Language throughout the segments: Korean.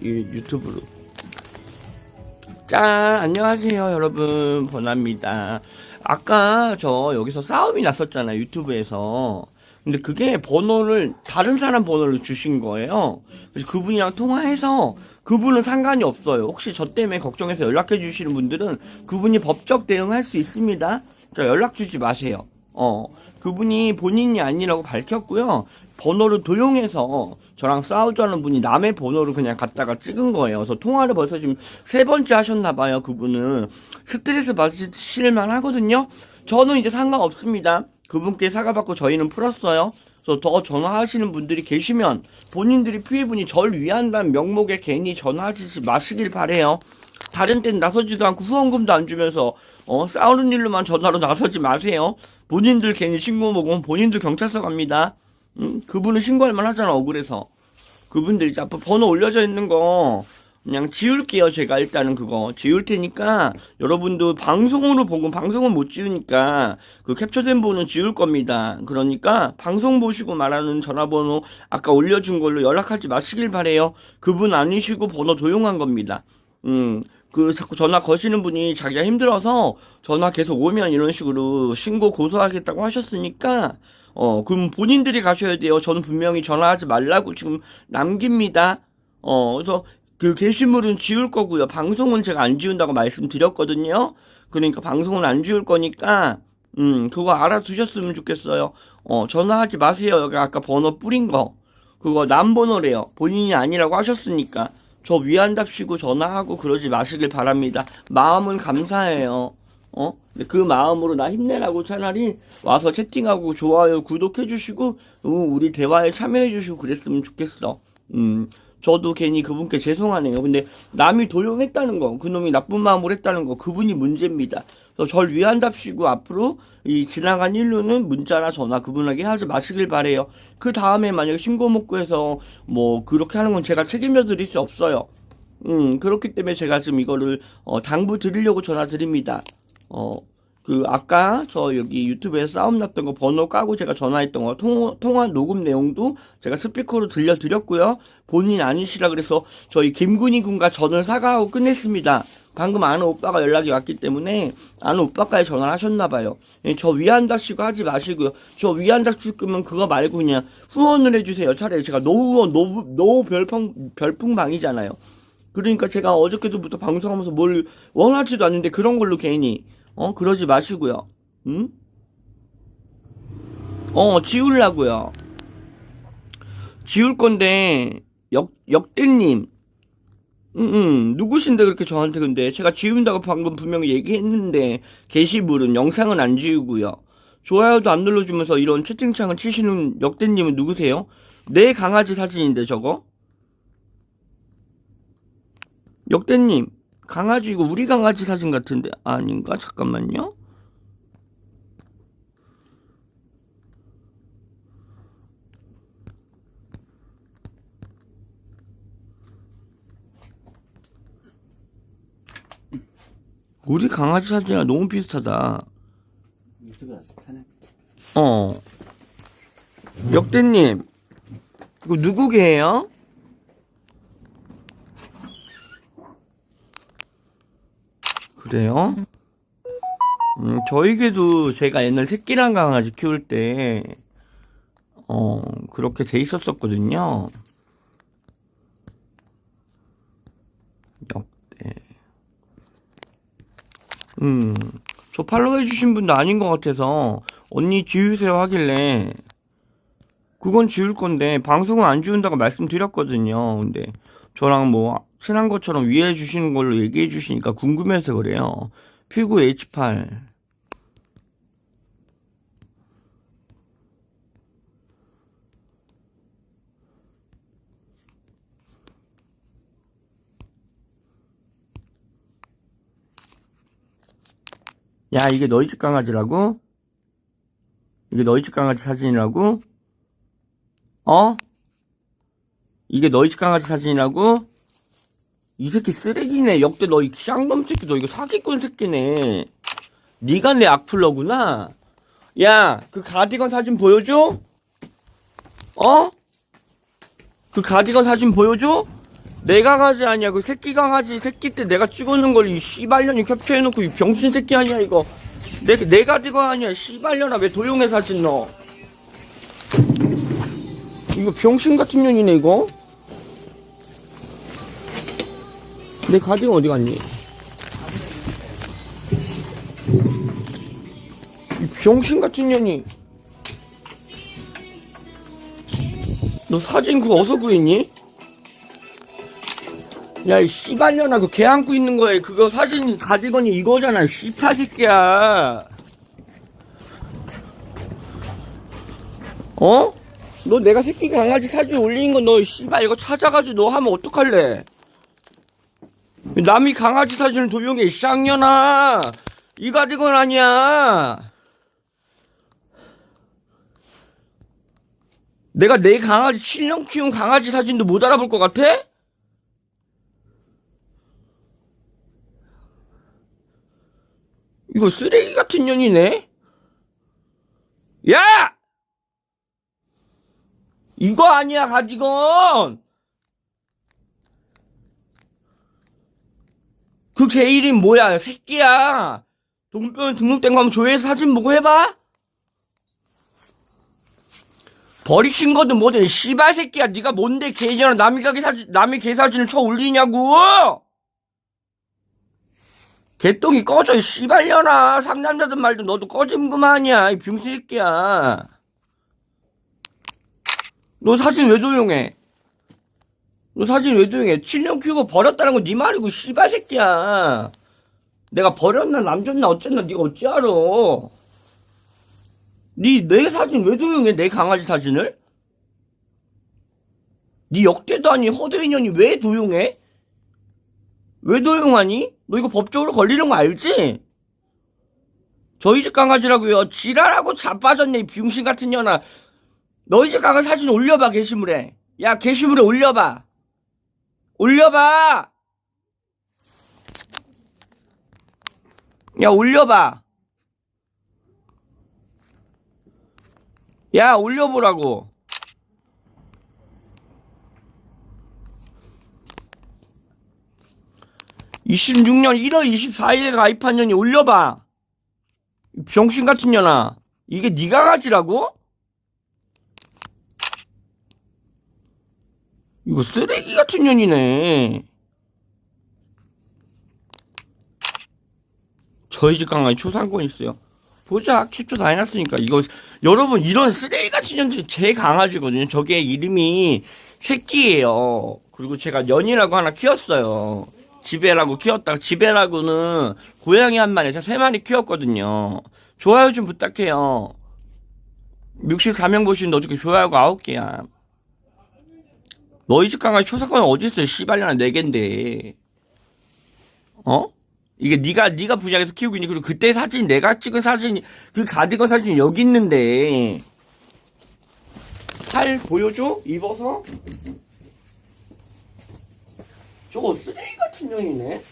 이 유튜브로. 짠! 안녕하세요, 여러분. 번화입니다. 아까 저 여기서 싸움이 났었잖아요, 유튜브에서. 근데 그게 번호를, 다른 사람 번호를 주신 거예요. 그래서 그분이랑 통화해서 그분은 상관이 없어요. 혹시 저 때문에 걱정해서 연락해 주시는 분들은 그분이 법적 대응할 수 있습니다. 그러니까 연락 주지 마세요. 어, 그분이 본인이 아니라고 밝혔고요. 번호를 도용해서 저랑 싸우자는 분이 남의 번호를 그냥 갖다가 찍은 거예요. 그래서 통화를 벌써 지금 세 번째 하셨나 봐요. 그분은 스트레스 받으실만 하거든요. 저는 이제 상관없습니다. 그분께 사과받고 저희는 풀었어요. 그래서 더 전화하시는 분들이 계시면 본인들이 피해분이 절 위한다는 명목에 괜히 전화하지 마시길 바래요. 다른 땐 나서지도 않고 후원금도 안 주면서 어, 싸우는 일로만 전화로 나서지 마세요. 본인들 괜히 신고 먹으면 본인들 경찰서 갑니다. 음, 그분은 신고할 만 하잖아, 억울해서. 그분들 이제 앞으로 번호 올려져 있는 거 그냥 지울게요, 제가 일단은 그거. 지울 테니까 여러분도 방송으로 보고 방송을 못 지우니까 그 캡처된 번호는 지울 겁니다. 그러니까 방송 보시고 말하는 전화번호 아까 올려준 걸로 연락하지 마시길 바래요. 그분 아니시고 번호 도용한 겁니다. 음, 그 자꾸 전화 거시는 분이 자기가 힘들어서 전화 계속 오면 이런 식으로 신고 고소하겠다고 하셨으니까 어 그럼 본인들이 가셔야 돼요. 저는 분명히 전화하지 말라고 지금 남깁니다. 어 그래서 그 게시물은 지울 거고요. 방송은 제가 안 지운다고 말씀드렸거든요. 그러니까 방송은 안 지울 거니까 음 그거 알아두셨으면 좋겠어요. 어 전화하지 마세요. 여기 아까 번호 뿌린 거 그거 남 번호래요. 본인이 아니라고 하셨으니까. 저 위한답시고 전화하고 그러지 마시길 바랍니다. 마음은 감사해요. 어? 그 마음으로 나 힘내라고 차라리 와서 채팅하고 좋아요, 구독해 주시고 어, 우리 대화에 참여해 주시고 그랬으면 좋겠어. 음. 저도 괜히 그분께 죄송하네요. 근데 남이 도용했다는 거, 그놈이 나쁜 마음으로 했다는 거, 그분이 문제입니다. 절 위한답시고 앞으로 이 지나간 일로는 문자나 전화 그분에게 하지 마시길 바래요. 그 다음에 만약에 신고 해서 뭐 그렇게 하는 건 제가 책임져 드릴 수 없어요. 음, 그렇기 때문에 제가 지금 이거를 어, 당부 드리려고 전화 드립니다. 어, 그 아까 저 여기 유튜브에서 싸움 났던 거 번호 까고 제가 전화했던 거 통화, 통화 녹음 내용도 제가 스피커로 들려드렸고요. 본인 아니시라 그래서 저희 김군희 군과 저는 사과하고 끝냈습니다. 방금 아는 오빠가 연락이 왔기 때문에 아는 오빠까지 전화를 하셨나 봐요. 예, 저 위안다시고 하지 마시고요. 저 위안다시 끄면 그거 말고 그냥 후원을 해주세요. 차라리 제가 노후원, 노, 노 별풍, 별풍방이잖아요. 그러니까 제가 어저께부터 방송하면서 뭘 원하지도 않는데 그런 걸로 괜히 어 그러지 마시고요. 응? 어 지우려고요. 지울 건데 역 역대님, 응, 응 누구신데 그렇게 저한테 근데 제가 지운다고 방금 분명히 얘기했는데 게시물은 영상은 안 지우고요. 좋아요도 안 눌러주면서 이런 채팅창을 치시는 역대님은 누구세요? 내 강아지 사진인데 저거? 역대님, 강아지 이거 우리 강아지 사진 같은데 아닌가? 잠깐만요. 우리 강아지 사진이랑 너무 비슷하다. 유튜브가. 어. 역대님, 이거 누구게요? 그래요? 음, 저에게도 제가 옛날 새끼랑 강아지 키울 때, 어, 그렇게 돼 있었었거든요. 역대. 음, 저 팔로우 해주신 분도 아닌 것 같아서, 언니 지우세요 하길래, 그건 지울 건데, 방송은 안 지운다고 말씀드렸거든요. 근데, 저랑 뭐, 친한 것처럼 위해 주시는 걸로 얘기해 주시니까 궁금해서 그래요. 피구 H8. 야, 이게 너희 집 강아지라고? 이게 너희 집 강아지 사진이라고? 어? 이게 너희 집 강아지 사진이라고? 이 새끼 쓰레기네. 역대 너이 쌍놈 새끼 너 이거 사기꾼 새끼네. 네가 내 악플러구나. 야, 그 가디건 사진 보여줘? 어? 그 가디건 사진 보여줘? 내 강아지 아니야. 그 새끼 강아지 새끼 때 내가 찍어놓은 걸 이 씨발년이 캡처해놓고 이 병신 새끼 아니야 이거. 내 내가 찍어 아니야. 씨발년아 왜 도용해 사진 너? 이거 병신 같은 년이네 이거. 내 가디건 어디 갔니? 이 병신 같은 년이. 너 사진 그거 어디서 구했니? 야, 이 씨발년아, 그개 안고 있는 거에 그거 사진 가디건이 이거잖아, 씨파 새끼야. 어? 너 내가 새끼 강아지 사진 올리는 거너 씨발 이거 찾아가지고 너 하면 어떡할래? 남이 강아지 사진을 도용해, 이 쌍년아. 이 가디건 아니야. 내가 내 강아지 7년 키운 강아지 사진도 못 알아볼 것 같아? 이거 쓰레기 같은 년이네? 야! 이거 아니야, 가디건! 그 개 이름 뭐야, 새끼야! 동병 등록된 거 한번 조회해서 사진 보고 해봐? 버리신 거든 뭐든 씨발 새끼야 네가 뭔데 개년아 남이 가게 사진 남이 개 사진을 쳐 올리냐고 개똥이 꺼져 이 씨발년아 상남자든 말든 너도 꺼진 그만이야 이 병신 새끼야 너 사진 왜 도용해 너 사진 왜 도용해 7년 키우고 버렸다는 거네 말이고 씨발 새끼야 내가 버렸나 남줬나 어쨌나 네가 어찌 알아 니내 사진 왜 도용해 내 강아지 사진을? 니 역대도 아니 허드인년이 왜 도용해? 왜 도용하니? 너 이거 법적으로 걸리는 거 알지? 저희 집 강아지라고요. 지랄하고 자빠졌네 이 비용신 같은 년아. 너희 집 강아지 사진 올려봐 게시물에. 야 게시물에 올려봐. 올려봐! 야 올려봐. 야, 올려보라고. (26년 1월 24일에 가입한 년이 올려봐. 이 병신 같은 년아. 이게 네가 가지라고? 이거 쓰레기 같은 년이네. 저희 집 강아지 초상권 있어요. 보자. 캡처 다 해놨으니까. 이거 여러분 이런 쓰레기 같은 년들이 제 강아지거든요. 저게 이름이 새끼예요. 그리고 제가 연이라고 하나 키웠어요 지배라고 키웠다가 지배라고는 고양이 한 마리 에서 세 마리 키웠거든요. 좋아요 좀 부탁해요. 64명 보시는데 어떻게 좋아요가 9개야? 너희 집 강아지 초상권 어딨어? 씨발년아 4갠데. 어? 이게 네가 네가 분양해서 키우고 있니? 그리고 그때 사진 내가 찍은 사진이 그 가디건 사진이 여기 있는데. 팔 보여줘? 입어서 저거 쓰레기 같은 년이네.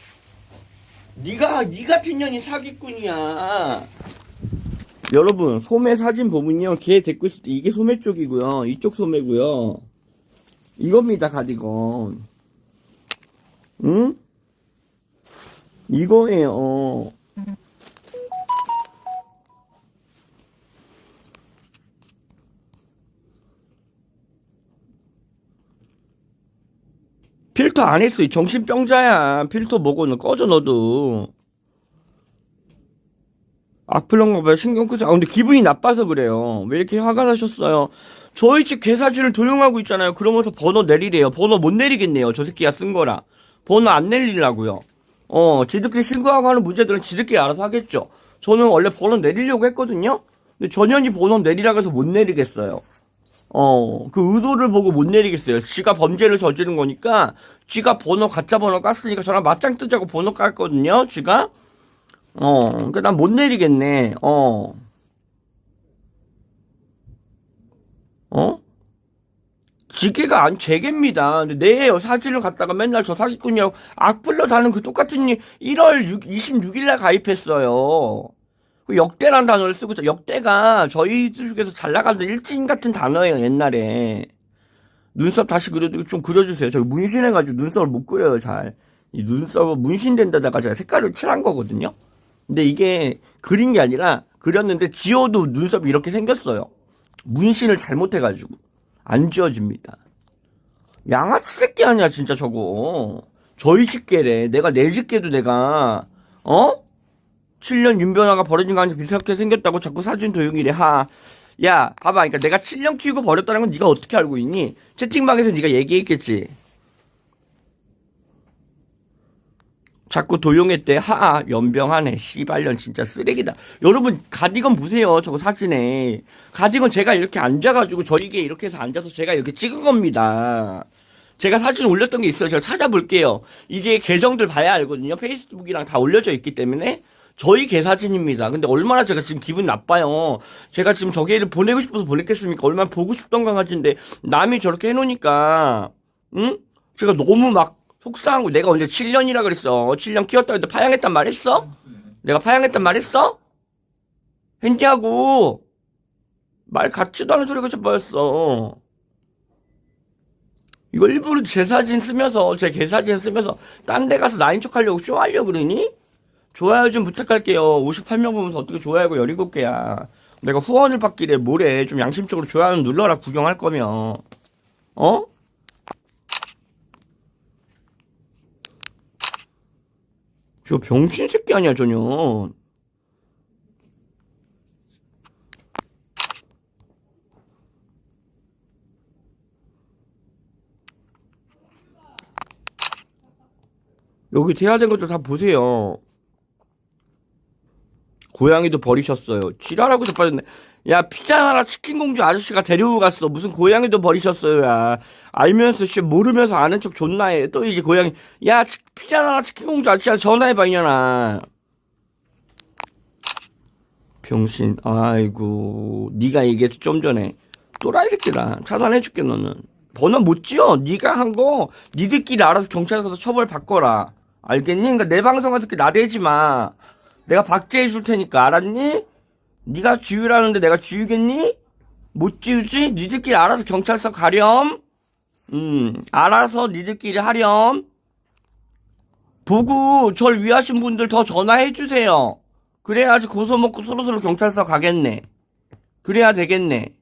네가 네 같은 년이 사기꾼이야. 여러분 소매 사진 보면요. 걔 데리고 있을 때 이게 소매 쪽이고요. 이쪽 소매고요. 이겁니다 가디건. 응? 이거예요. 필터 안 했어. 이 정신병자야. 필터 뭐고는 꺼져 너도. 악플런가 봐요. 신경 끄지. 아 근데 기분이 나빠서 그래요. 왜 이렇게 화가 나셨어요? 저희 집 개사진을 도용하고 있잖아요. 그러면서 번호 내리래요. 번호 못 내리겠네요. 저 새끼가 쓴 거라. 번호 안 내리려고요. 어, 지들끼리 신고하고 하는 문제들은 지들끼리 알아서 하겠죠. 저는 원래 번호 내리려고 했거든요. 근데 전현이 번호 내리라고 해서 못 내리겠어요. 어, 그 의도를 보고 못 내리겠어요. 지가 범죄를 저지른 거니까, 지가 번호, 가짜 번호 깠으니까 저랑 맞짱 뜨자고 번호 깠거든요, 지가. 어, 그니까 난 못 내리겠네, 어. 어? 지게가 안 제게입니다. 내 사진을 갖다가 맨날 저 사기꾼이라고 악플러 다는 그 똑같은 일 1월 6, 26일 날 가입했어요. 그 역대란 단어를 쓰고 있죠. 역대가 저희들 중에서 잘 나가는 일진 같은 단어예요 옛날에. 눈썹 다시 그려도 좀 그려주세요. 저 문신해가지고 눈썹을 못 그려요, 잘. 이 눈썹은 문신된 데다가 제가 색깔을 칠한 거거든요. 근데 이게 그린 게 아니라 그렸는데 지워도 눈썹이 이렇게 생겼어요. 문신을 잘못해가지고. 안 지워집니다. 양아치 새끼 아니야, 진짜 저거. 저희 집게래. 내가 내 집게도 내가, 어? 7년 윤변화가 버려진 거 아니라 비슷하게 생겼다고 자꾸 사진 도용이래, 하. 야, 봐봐. 그러니까 내가 7년 키우고 버렸다는 건 네가 어떻게 알고 있니? 채팅방에서 네가 얘기했겠지. 자꾸 도용했대. 하, 연병하네. 씨발년 진짜 쓰레기다. 여러분, 가디건 보세요. 저거 사진에. 가디건 제가 이렇게 앉아가지고 저에게 이렇게 해서 앉아서 제가 이렇게 찍은 겁니다. 제가 사진 올렸던 게 있어요. 제가 찾아볼게요. 이게 계정들 봐야 알거든요. 페이스북이랑 다 올려져 있기 때문에. 저희 개 사진입니다. 근데 얼마나 제가 지금 기분 나빠요. 제가 지금 저 개를 보내고 싶어서 보냈겠습니까? 얼마나 보고 싶던 강아지인데 남이 저렇게 해놓으니까 응? 제가 너무 막 속상한 거 내가 언제 7년이라 그랬어. 7년 키웠다 했는데 파양했단 말 했어? 내가 파양했단 말 했어? 했냐고. 말 같지도 않은 소리가 쳐버렸어. 이거 일부러 제 사진 쓰면서 제 개 사진 쓰면서 딴 데 가서 나인 척 하려고 쇼하려고 그러니? 좋아요 좀 부탁할게요. 58명 보면서 어떻게 좋아요가 17개야. 내가 후원을 받기래 뭐래. 좀 양심적으로 좋아요 눌러라 구경할 거면. 어? 저 병신 새끼 아니야 전혀. 여기 대화된 것도 다 보세요. 고양이도 버리셨어요. 지랄하고 자빠졌네. 야, 피자 나라 치킨 공주 아저씨가 데리고 갔어. 무슨 고양이도 버리셨어요, 야. 알면서, 씨, 모르면서 아는 척 존나 해. 또 이제 고양이. 야, 치- 피자 나라 치킨 공주 아저씨가 전화해봐, 이년아. 병신. 아이고. 네가 얘기했지, 좀 전에. 또라이 새끼다. 차단해줄게, 너는. 번호 못 지어. 네가 한 거, 니들끼리 알아서 경찰 가서 처벌 받거라. 알겠니? 그러니까 내 방송 가서 이렇게 나대지 마. 내가 박제해 줄 테니까 알았니? 네가 지우라는데 내가 지우겠니? 못 지우지? 니들끼리 알아서 경찰서 가렴. 음, 알아서 니들끼리 하렴. 보고 절 위하신 분들 더 전화해 주세요. 그래야지 고소 먹고 서로서로 경찰서 가겠네. 그래야 되겠네.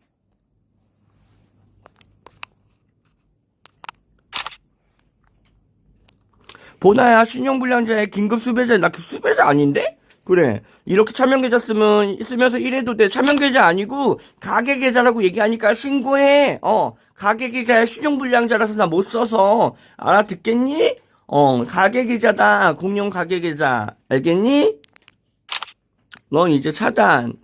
보나야 신용불량자의 긴급 수배자 나 그 수배자 아닌데? 그래. 이렇게 차명 계좌 쓰면 쓰면서 이래도 돼. 차명 계좌 아니고 가계계좌라고 얘기하니까 신고해. 어 가계계좌에 신용불량자라서 나 못 써서. 알아듣겠니? 어 가계계좌다. 공용 가계계좌. 알겠니? 넌 이제 차단.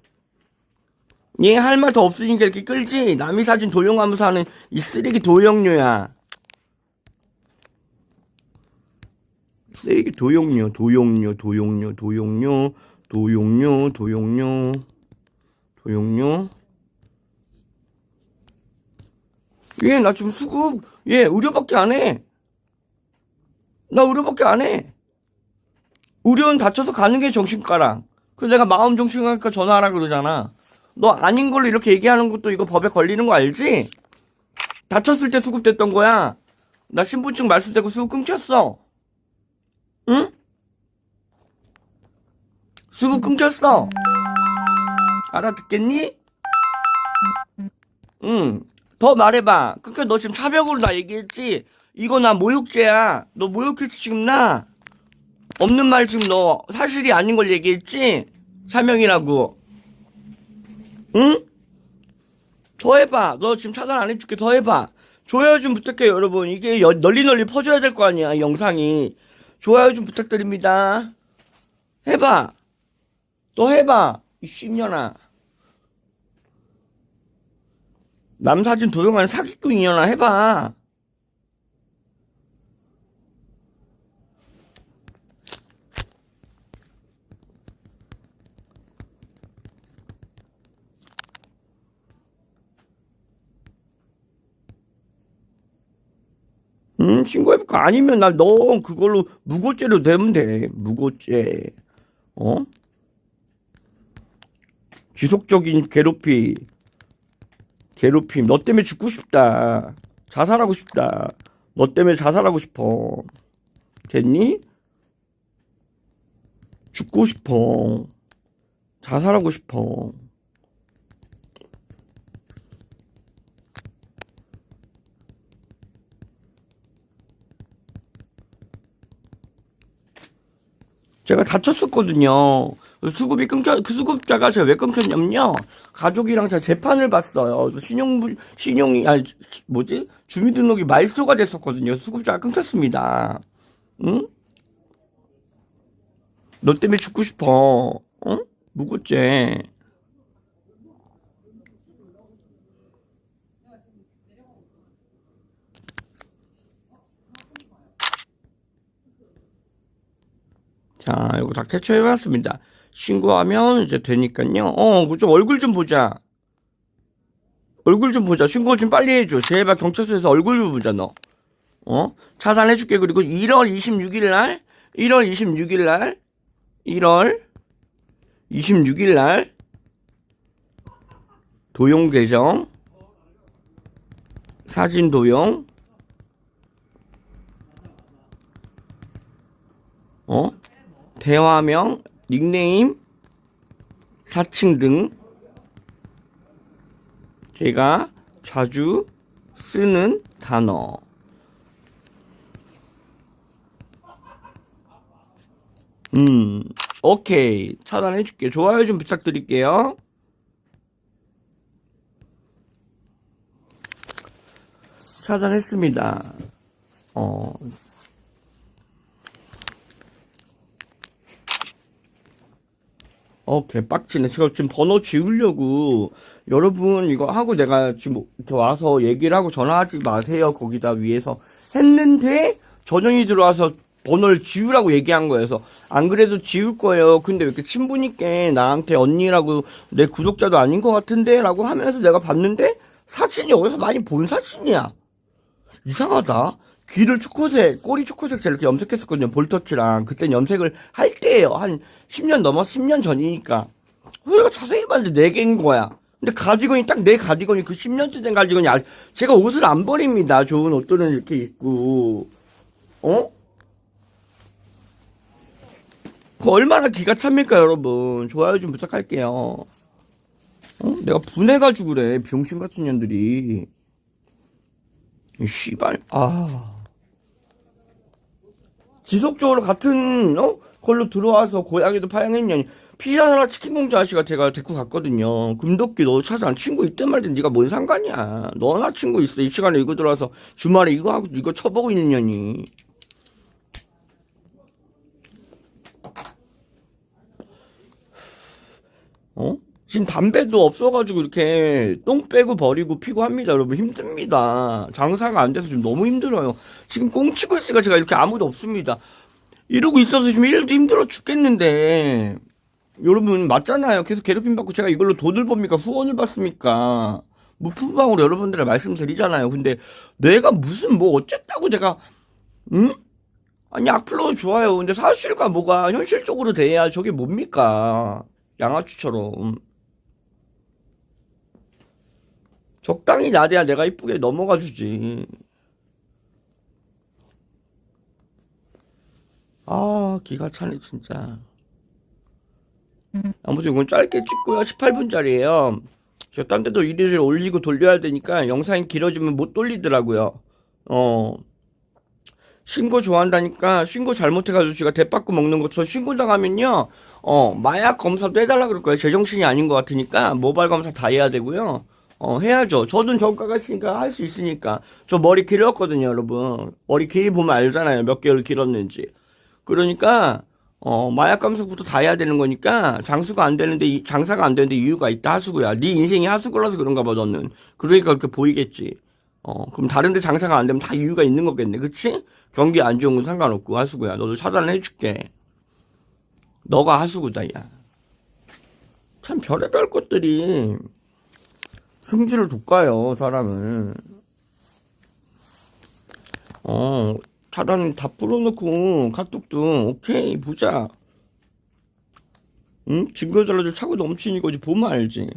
얘 할 말 더 없으니까 이렇게 끌지? 남의 사진 도용하면서 하는 이 쓰레기 도용료야 쓰레기 도용료, 도용료, 도용료, 도용료, 도용료, 도용료, 도용료. 얘, 나 지금 수급, 얘, 의료밖에 안 해. 나 의료밖에 안 해. 의료는 다쳐서 가는 게 정신과랑. 그래서 내가 마음 정신과니까 전화하라 그러잖아. 너 아닌 걸로 이렇게 얘기하는 것도 이거 법에 걸리는 거 알지? 다쳤을 때 수급됐던 거야. 나 신분증 말소되고 수급 끊겼어. 응? 수급 끊겼어. 알아듣겠니? 응. 더 말해봐. 그니까 너 지금 차벽으로 나 얘기했지? 이거 나 모욕죄야. 너 모욕했지 지금 나? 없는 말 지금 너 사실이 아닌 걸 얘기했지? 차명이라고. 응? 더 해봐. 너 지금 차단 안 해줄게. 더 해봐. 좋아요 좀 부탁해 여러분. 이게 여- 널리 널리 퍼져야 될 거 아니야 이 영상이. 좋아요 좀 부탁드립니다. 해봐. 또 해봐. 이 씹년아. 남 사진 도용하는 사기꾼 이년아 해봐. 음, 신고해볼까? 아니면 나너 그걸로 무고죄로 되면 돼. 무고죄. 어? 지속적인 괴롭힘. 괴롭힘. 너 때문에 죽고 싶다. 자살하고 싶다. 너 때문에 자살하고 싶어. 됐니? 죽고 싶어. 자살하고 싶어. 제가 다쳤었거든요. 수급이 끊겨, 그 수급자가 제가 왜 끊겼냐면요. 가족이랑 제가 재판을 봤어요. 신용, 신용이, 아니, 뭐지? 주민등록이 말소가 됐었거든요. 수급자가 끊겼습니다. 응? 너 때문에 죽고 싶어. 어? 묵었지? 자, 이거 다 캡처해봤습니다. 신고하면 이제 되니까요. 어, 그좀 얼굴 좀 보자. 얼굴 좀 보자. 신고 좀 빨리 해줘. 제발 경찰서에서 얼굴 좀 보자, 너. 어? 차단해줄게. 그리고 1월 26일 날, 1월 26일 날, 1월 26일 날, 도용 계정, 사진 도용, 어? 대화명, 닉네임, 사칭 등 제가 자주 쓰는 단어. 음, 오케이. 차단해 줄게. 좋아요 좀 부탁드릴게요. 차단했습니다. 어, 어, 개빡치네. 제가 지금 번호 지우려고, 여러분, 이거 하고 내가 지금 이렇게 와서 얘기를 하고 전화하지 마세요. 거기다 위에서 했는데, 전영이 들어와서 번호를 지우라고 얘기한 거여서, 안 그래도 지울 거예요. 근데 왜 이렇게 친분 있게 나한테 언니라고 내 구독자도 아닌 것 같은데? 라고 하면서 내가 봤는데, 사진이 어디서 많이 본 사진이야. 이상하다. 귀를 초코색, 꼬리 초코색 이렇게 염색했었거든요. 볼터치랑. 그땐 염색을 할 때예요. 한 10년 넘어 10년 전이니까. 내가 자세히 봤는데 4개인 거야. 근데 가디건이 딱 내 가디건이 그 10년째 된 가디건이 아, 제가 옷을 안 버립니다. 좋은 옷들은 이렇게 입고. 어? 그 얼마나 기가 찹니까, 여러분. 좋아요 좀 부탁할게요. 어? 내가 분해가지고 그래. 병신 같은 년들이. 이 씨발, 아. 지속적으로 같은, 어? 걸로 들어와서 고양이도 파양했냐니. 피자나 치킨 공주 아저씨가 제가 데리고 갔거든요. 금도끼 너 찾아. 친구 있든 말든 네가 뭔 상관이야. 너나 친구 있어. 이 시간에 이거 들어와서 주말에 이거 하고 이거 쳐보고 있느냐니. 어? 지금 담배도 없어가지고 이렇게 똥 빼고 버리고 피고 합니다. 여러분 힘듭니다. 장사가 안 돼서 지금 너무 힘들어요. 지금 꽁치고 있으니까 제가 이렇게 아무도 없습니다. 이러고 있어서 지금 일도 힘들어 죽겠는데 여러분 맞잖아요. 계속 괴롭힘 받고 제가 이걸로 돈을 법니까 후원을 받습니까? 무품방으로 여러분들의 말씀드리잖아요. 근데 내가 무슨 뭐 어쨌다고 제가 응? 아니 악플로 좋아요. 근데 사실과 뭐가 현실적으로 돼야 저게 뭡니까? 양아치처럼 적당히 나대야 내가 이쁘게 넘어가 주지. 아, 기가 차네, 진짜. 아무튼 이건 짧게 찍고요. 18분짜리예요. 제가 딴 데도 일을 올리고 돌려야 되니까 영상이 길어지면 못 돌리더라고요. 어. 신고 좋아한다니까 신고 잘못해가지고 제가 대받고 먹는 거저 신고 당하면요. 어, 마약 검사도 해달라 그럴 거예요. 제정신이 아닌 것 같으니까 모발 검사 다 해야 되고요. 어, 해야죠. 저는 전과가 있으니까 할 수 있으니까. 저 머리 길었거든요, 여러분. 머리 길이 보면 알잖아요. 몇 개월 길었는지. 그러니까, 어, 마약 감속부터 다 해야 되는 거니까, 장수가 안 되는데, 이- 장사가 안 되는데 이유가 있다, 하수구야. 네 인생이 하수구라서 그런가 봐, 너는. 그러니까 그렇게 보이겠지. 어, 그럼 다른데 장사가 안 되면 다 이유가 있는 거겠네. 그치? 경기 안 좋은 건 상관없고, 하수구야. 너도 차단을 해줄게. 너가 하수구다, 야. 참 별의별 것들이, 승질을 돋까요 사람은. 어, 차단 다 풀어놓고, 카톡도, 오케이, 보자. 응? 증거자료들 차고 넘치니 거지, 보면 알지.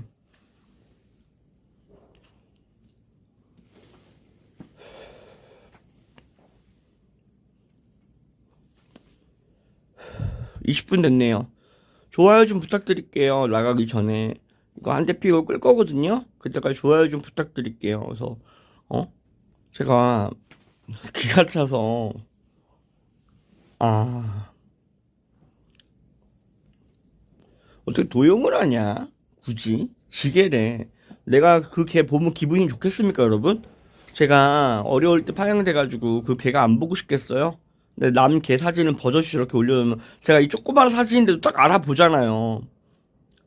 (20분) 됐네요 좋아요 좀 부탁드릴게요 나가기 전에 이거 한 대 피고 끌 거거든요. 그때까지 좋아요 좀 부탁드릴게요. 그래서, 어? 제가 기가 차서, 아. 어떻게 도용을 하냐? 굳이? 지게래. 내가 그 개 보면 기분이 좋겠습니까, 여러분? 제가 어려울 때 파양돼가지고 그 개가 안 보고 싶겠어요? 근데 남 개 사진은 버젓이 이렇게 올려놓으면 제가 이 조그마한 사진인데도 딱 알아보잖아요.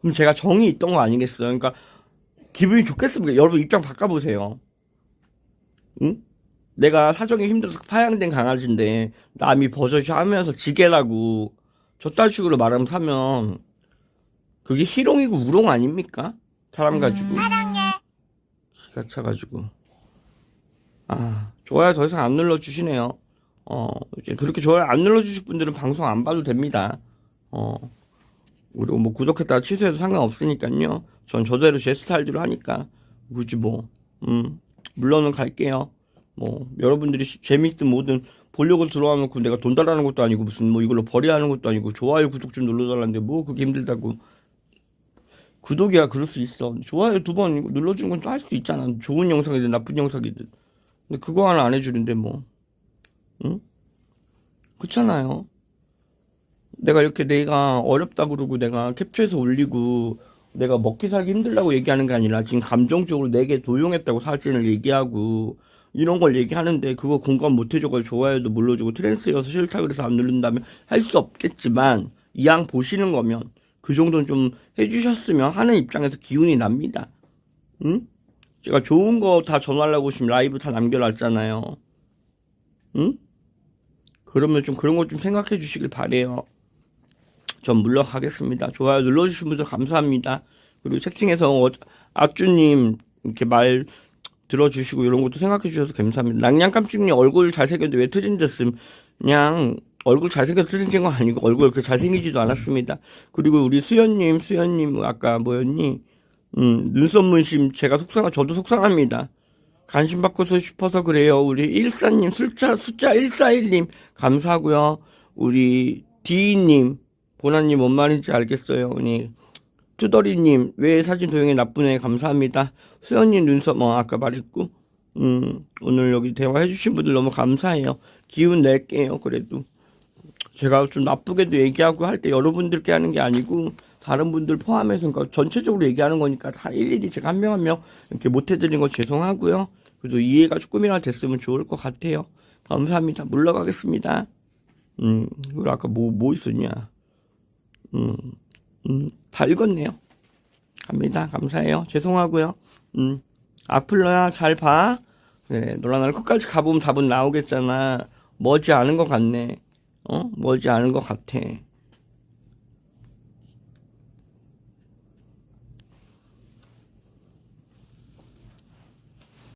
그럼 제가 정이 있던 거 아니겠어요? 그러니까 기분이 좋겠습니까? 여러분 입장 바꿔보세요. 응? 내가 사정이 힘들어서 파양된 강아지인데 남이 버젓이 하면서 지게라고 저딴 식으로 말하면 사면 그게 희롱이고 우롱 아닙니까? 사람 가지고 기가 차가지고 아 좋아요 더 이상 안 눌러주시네요 어 이제 그렇게 좋아요 안 눌러주실 분들은 방송 안 봐도 됩니다 어 그리고 뭐 구독했다가 취소해도 상관없으니까요. 전 저대로 제 스타일대로 하니까 굳이 뭐 음 물론은 갈게요. 뭐 여러분들이 시- 재밌든 뭐든 보려고 들어와 놓고 내가 돈 달라는 것도 아니고 무슨 뭐 이걸로 벌이하는 것도 아니고 좋아요 구독 좀 눌러달라는데 뭐 그게 힘들다고. 구독이야 그럴 수 있어. 좋아요 두 번 눌러주는 건 또 할 수 있잖아. 좋은 영상이든 나쁜 영상이든. 근데 그거 하나 안 해주는데 뭐. 응? 그렇잖아요 내가 이렇게 내가 어렵다 그러고 내가 캡처해서 올리고 내가 먹기 살기 힘들다고 얘기하는 게 아니라 지금 감정적으로 내게 도용했다고 사진을 얘기하고 이런 걸 얘기하는데 그거 공감 못 해줘가지고 좋아요도 눌러주고 트랜스여서 싫다 그래서 안 누른다면 할 수 없겠지만 이왕 보시는 거면 그 정도는 좀 해주셨으면 하는 입장에서 기운이 납니다. 응? 제가 좋은 거 다 전하려고 지금 라이브 다 남겨놨잖아요. 응? 그러면 좀 그런 거 좀 생각해 주시길 바래요. 전 물러가겠습니다. 좋아요 눌러주신 분들 감사합니다. 그리고 채팅에서 어, 아쭈님 이렇게 말 들어주시고 이런 것도 생각해 주셔서 감사합니다. 낭냥깜찍님 얼굴 잘생겼는데 왜 트진졌음? 그냥 얼굴 잘생겨서 트진진 거 아니고 얼굴 그렇게 잘생기지도 않았습니다. 그리고 우리 수연님, 수연님 아까 뭐였니? 음, 눈썹 문심 제가 속상, 저도 속상합니다. 관심 받고 싶어서 그래요. 우리 일사님 숫자 숫자 141님 감사하고요. 우리 디님 보나님 뭔 말인지 알겠어요. 우리 투더리님 왜 사진 도용이 나쁘네 감사합니다. 수연님 눈썹 뭐 아까 말했고 음 오늘 여기 대화해주신 분들 너무 감사해요. 기운 낼게요. 그래도 제가 좀 나쁘게도 얘기하고 할 때 여러분들께 하는 게 아니고 다른 분들 포함해서 그러니까 전체적으로 얘기하는 거니까 다 일일이 제가 한 명 한명 이렇게 못 해드린 거 죄송하고요. 그래도 이해가 조금이라도 됐으면 좋을 것 같아요. 감사합니다. 물러가겠습니다. 음, 그리고 아까 뭐, 뭐 있었냐. 음, 음, 다 읽었네요. 갑니다. 감사해요. 죄송하고요. 음, 악플러야, 잘 봐. 네, 노란날 끝까지 가보면 답은 나오겠잖아. 머지 않은 것 같네. 어? 머지 않은 것 같아.